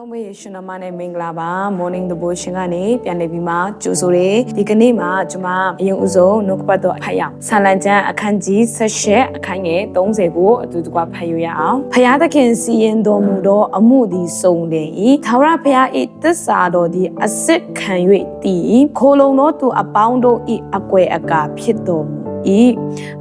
လုံးပဲယေရှုနာမနဲ့မင်္ဂလာပါ morning devotion ကနေပြန်လည်ပြီးမှကြိုဆိုတယ်ဒီကနေ့မှာကျွန်မအရင်ဦးဆုံးနှုတ်ကပတ်တော်ဖတ်ရအောင်ဆာလံကျမ်းအခန်းကြီး78အခန်းငယ်30ကိုအတူတကွဖတ်ရရအောင်ဖျားသခင်စီရင်တော်မူသောအမှုသည်စုံတယ်ဤသာဝရဖျားဤသစ္စာတော်သည်အစစ်ခံ၍တည်ခိုလုံသောသူအပေါင်းတို့ဤအကွယ်အကာဖြစ်တော်မူဤ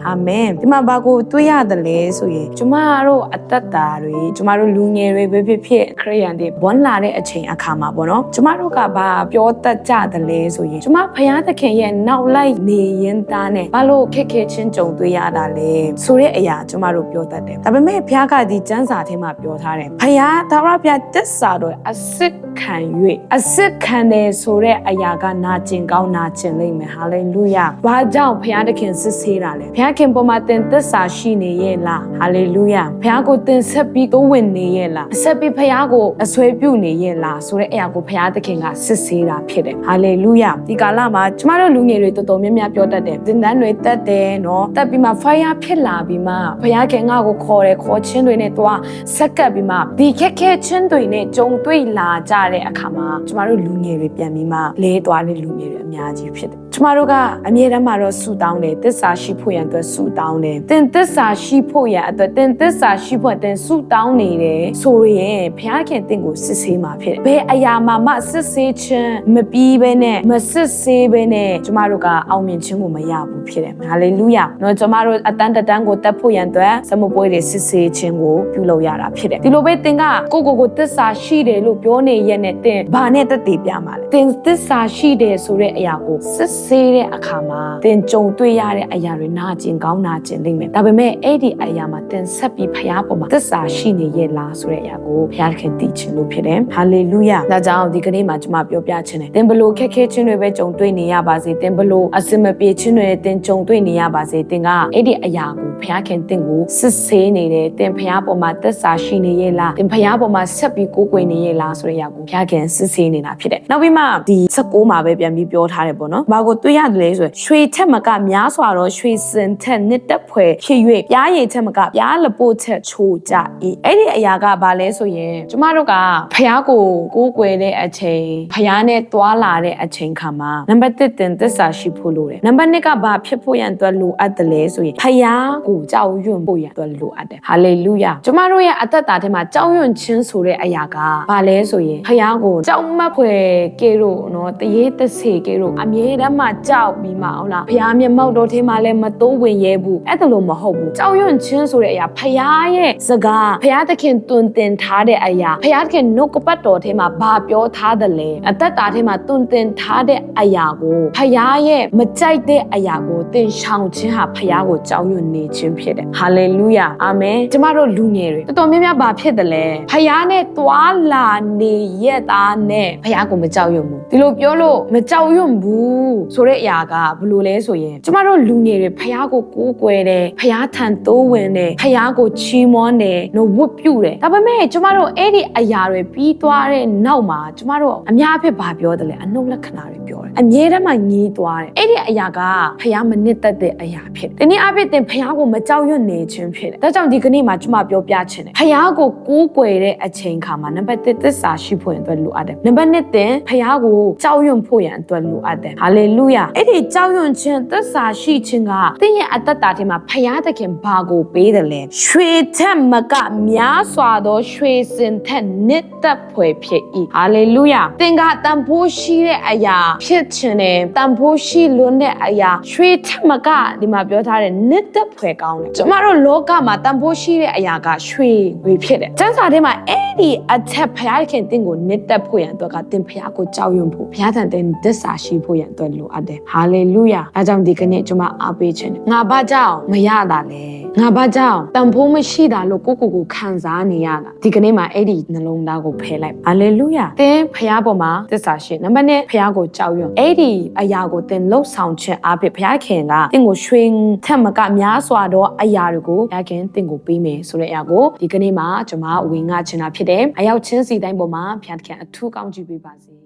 အာမင်ဒီမှာဘာကိုတွေးရတယ်လဲဆိုရင်ကျမတို့အသက်တာတွေကျမတို့လူငယ်တွေပဲဖြစ်ဖြစ်ခရိယန်တွေဘွန်းလာတဲ့အချိန်အခါမှာပေါ့နော်ကျမတို့ကဘာပြောတတ်ကြတယ်လဲဆိုရင်ကျမဖယားသခင်ရဲ့နောက်လိုက်နေရင်သားနဲ့ဘာလို့ခက်ခဲချင်းကြုံတွေ့ရတာလဲဆိုတဲ့အရာကျမတို့ပြောတတ်တယ်ဒါပေမဲ့ဘုရားကဒီကျမ်းစာထဲမှာပြောထားတယ်ဖယားသာရဘုရားတစ္ဆာတော်အစစ်ခံ၍အစစ်ခံတယ်ဆိုတဲ့အရာကနာကျင်ကောင်းနာကျင်လိမ့်မယ်ဟာလေလုယာဘာကြောင့်ဘုရားသခင်စစ်ဆေးတာလဲဘုရားခင်ပေါ်မှာသင်သစ္စာရှိနေရဲ့လားဟာလေလုယာဘုရားကိုသင်ဆက်ပြီးကိုဝင်နေရဲ့လားဆက်ပြီးဘုရားကိုအဆွဲပြုနေရဲ့လားဆိုတဲ့အရာကိုဘုရားသခင်ကစစ်ဆေးတာဖြစ်တယ်ဟာလေလုယာဒီကာလမှာကျမတို့လူငယ်တွေတော်တော်များများပြောတတ်တယ်သင်တန်းတွေတက်တယ်နော်တက်ပြီးမှ fire ဖြစ်လာပြီးမှဘုရားခင်ငါ့ကိုခေါ်တယ်ခေါ်ချင်းတွေနဲ့သွားဆက်ကပ်ပြီးမှဒီခက်ခဲချင်းတွေနဲ့ကြုံတွေ့လာကြတဲ့အခါမှာကျမတို့လူငယ်တွေပြန်ပြီးမှလဲသွားတဲ့လူငယ်တွေအများကြီးဖြစ်တယ်ကျမတို့ကအမြဲတမ်းမှာတော့ဆူတောင်းတယ်သစ္စာရှိဖို့ရန်အတွက်ဆူတောင်းတယ်သင်သစ္စာရှိဖို့ရန်အတွက်သင်သစ္စာရှိဖို့သင်ဆူတောင်းနေတယ်ဆိုရင်ဘုရားခင်သင်ကိုစစ်ဆေးမှာဖြစ်တယ်ဘယ်အရာမှမစစ်ဆေးခြင်းမပြီးဘဲနဲ့မစစ်ဆေးဘဲနဲ့ကျမတို့ကအောင်မြင်ခြင်းကိုမရဘူး ဖြစ်တယ်ဟာလေလုယာနော်ကျွန်မတို့အတန်းတတန်းကိုတက်ဖို့ရန်အတွက်သမုပ်ပွဲတွေစစ်ဆေးခြင်းကိုပြုလုပ်ရတာဖြစ်တယ်ဒီလိုပဲသင်ကကိုကိုကိုသစ္စာရှိတယ်လို့ပြောနေရတဲ့သင်ဘာနဲ့တက်တည်ပြမှာလဲသင်သစ္စာရှိတယ်ဆိုတဲ့အရာကိုစစ်ဆေးတဲ့အခါမှာသင်ကြုံတွေ့ရတဲ့အရာတွေနာကျင်ကောင်းနာကျင်နိုင်မယ်ဒါပေမဲ့အဲ့ဒီအရာမှာသင်ဆက်ပြီးဖရားပေါ်မှာသစ္စာရှိနေရဲ့လားဆိုတဲ့အရာကိုဖရားခင်တည်ခြင်းလို့ဖြစ်တယ်ဟာလေလုယာဒါကြောင့်ဒီကနေ့မှာကျွန်မပြောပြခြင်းတယ်သင်ဘလို့ခက်ခဲခြင်းတွေပဲကြုံတွေ့နေရပါစေသင်ဘလို့အစင်မပြေခြင်းတွေသင်ကြုံတွေ့နေရပါစေသင်ကအဲ့ဒီအရာကို ဘုရားခင်သင်ကိုစစ်ဆေးနေတယ်သင်ဖရားပေါ်မှာသစ္စာရှိနေရဲ့လားသင်ဖရားပေါ်မှာဆက်ပြီးကိုးကွယ်နေရဲ့လားဆိုတဲ့အရာကိုဘုရားခင်စစ်ဆေးနေတာဖြစ်တယ်နောက်ပြီးမှဒီ16မှာပဲပြန်ပြီးပြောထားတယ်ပေါ့နော်ဘာကိုတွေ့ရတယ်လဲဆိုရင်ရွှေထက်မကများစွာတော့ရွှေစင်ထက်နှစ်တက်ဖွယ်ဖြစ်၍ပြားရည်ထက်မကပြားလပို့ချက်ချိုကြ၏အဲ့ဒီအရာကဘာလဲဆိုရင်ကျမတို့ကဖရားကိုကိုးကွယ်တဲ့အချိန်ဖရားနဲ့တွာလာတဲ့အချိန်ခါမှာနံပါတ်1တင်သစ္စာရှိဖို့လိုတယ်နံပါတ်2ကဘာဖြစ်ဖို့ရန်အတွက်လိုအပ်တယ်လဲဆိုရင်ဖရားကိုကြောက်ရွံ့ဖို့ရန်အတွက်လိုအပ်တယ်ဟာလေလုယာကျမတို့ရဲ့အသက်တာထဲမှာကြောက်ရွံ့ခြင်းဆိုတဲ့အရာကဘာလဲဆိုရင်ဖရားကိုကြောက်မက်ဖွယ်ကဲလို့နော်တရေတစေကဲလို့အမြဲတမ်းမှကြောက်ပြီးမှဟုတ်လားဖရားမျက်မှောက်တော်ထဲမှာလည်းမတိုးဝင်ရဲဘူးအဲ့ဒါလို့မဟုတ်ဘူးကြောက်ရွံ့ခြင်းဆိုတဲ့အရာဖရားရဲ့စကားဖရားသခင်တွင်တင်ထားတဲ့အရာဖရားသခင်နှုတ်ကပတ်တော်ထဲမှာဘာပြောထားတယ်လဲအသက်တာထဲမှာတွင်တင်ထားတဲ့အရာကိုဖရားရဲ့မကြိုက်တဲ့အရာကိုသင်ဆောင်ခြင်းဟာဖရားကိုကြောက်ရွံ့နေခြင်းဖြစ်တယ်ဟာလေလုယာအာမင်ကျမတို့လူငယ်တွေတော်တော်များများဘာဖြစ်တယ်လဲဖရားနဲ့တွာလာနေရက်သားနဲ့ဖရားကိုမကြောက်ရွံ့ဘူးဒီလိုပြောလို့မကြောက်ရွံ့ဘူးဆိုတဲ့အရာကဘယ်လိုလဲဆိုရင်ကျမတို့လူငယ်တွေဖရားကိုကိုးကွယ်တယ်ဖရားထံတိုးဝင်တယ်ဖရားကိုချီးမွမ်းတယ်နော်ဝတ်ပြုတယ်ဒါပေမဲ့ကျမတို့အဲ့ဒီအရာတွေပြီးသွားတဲ့နောက်မှာကျမတို့အများအဖြစ်ဘာပြောတယ်လဲအနှုတ်လက္ခဏာတွေပြောတယ်အမြဲတမ်းမှညီးသွားတယ်အဲ့ဒီအရာကဖရားမနစ်သက်တဲ့အရာဖြစ်တယ်ဒီနေ့အဖြစ်တင်ဖရားကိုမကြောက်ရွံ့နေခြင်းဖြစ်တယ်ဒါကြောင့်ဒီကနေ့မှာကျမပြောပြချင်တယ်ဖရားကိုကိုးကွယ်တဲ့အချိန်ခါမှာနံပါတ်1သစ္စာရှိဖို့ရန်အတွက်လိုအပ်တယ်နံပါတ်2တင်ဖရားကိုကြောက်ရွံ့ဖို့ရန်အတွက်လိုအပ်တယ်ဟာလေလုယာအဲ့ဒီကြောက်ရွံ့ခြင်းသစ္စာရှိခြင်းကသင်ရဲ့အသက်တာထဲမှာဖရားသခင်ဘာကိုပေးတယ်လဲရွှေထက်မကများစွာသောရွှေစင်ထက်နစ်သက်ဖွယ်ဖြစ်၏ဟာလေလုယာသင်ကတန်ဖိုးရှိတဲ့အရာဖြစ်ခြင်းနဲ့တန်ဖိုးရှိလွန်းတဲ့အရာရွှေထက်မကဒီမှာပြောထားတဲ့နစ်သက်ဖွယ်ကောင်းတယ်ကျမတို့လောကမှာတန်ဖိုးရှိတဲ့အရာကရွှေတွေဖြစ်တယ်ကျမ်းစာထဲမှာအဲ့ဒီအထက်ဖရားခင်သင်ကိုနစ်သက်ဖို့ရန်အတွက်ကသင်ဖရားကိုကြောက်ရွံ့ဖို့ဘုရားထံသင်သစ္စာရှိဖို့ရန်အတွက်လိုအပ်တယ်ဟာလေလုယာအဲကြောင့်ဒီကနေ့ကျွန်မအားပေးခြင်းတယ်ငါဘာကြောင့်မရတာလဲ ငါဘာကြောင့်တန်ဖိုးမရှိတာလို့ကိုကိုကိုခံစားနေရတာဒီကနေ့မှာအဲ့ဒီနှလုံးသားကိုဖယ်လိုက်ဟာလေလုယာသင်ဖရားပေါ်မှာသစ္စာရှိနံပါတ်1ဖရားကိုကြောက်ရွံ့အဲ့ဒီအရာကိုသင်လှုပ်ဆောင်ခြင်းအဖြစ်ဘုရားခင်ကသင်ကိုရွှေထက်မကများစွာသောအရာတွေကိုဘုရားခင်သင်ကိုပေးမယ်ဆိုတဲ့အရာကိုဒီကနေ့မှာကျွန်မဝင်ငါချင်တာဖြစ်တယ်အရောက်ချင်းစီတိုင်းပေါ်မှာဘုရားခင်အထူးကောင်းချီးပေးပါစေ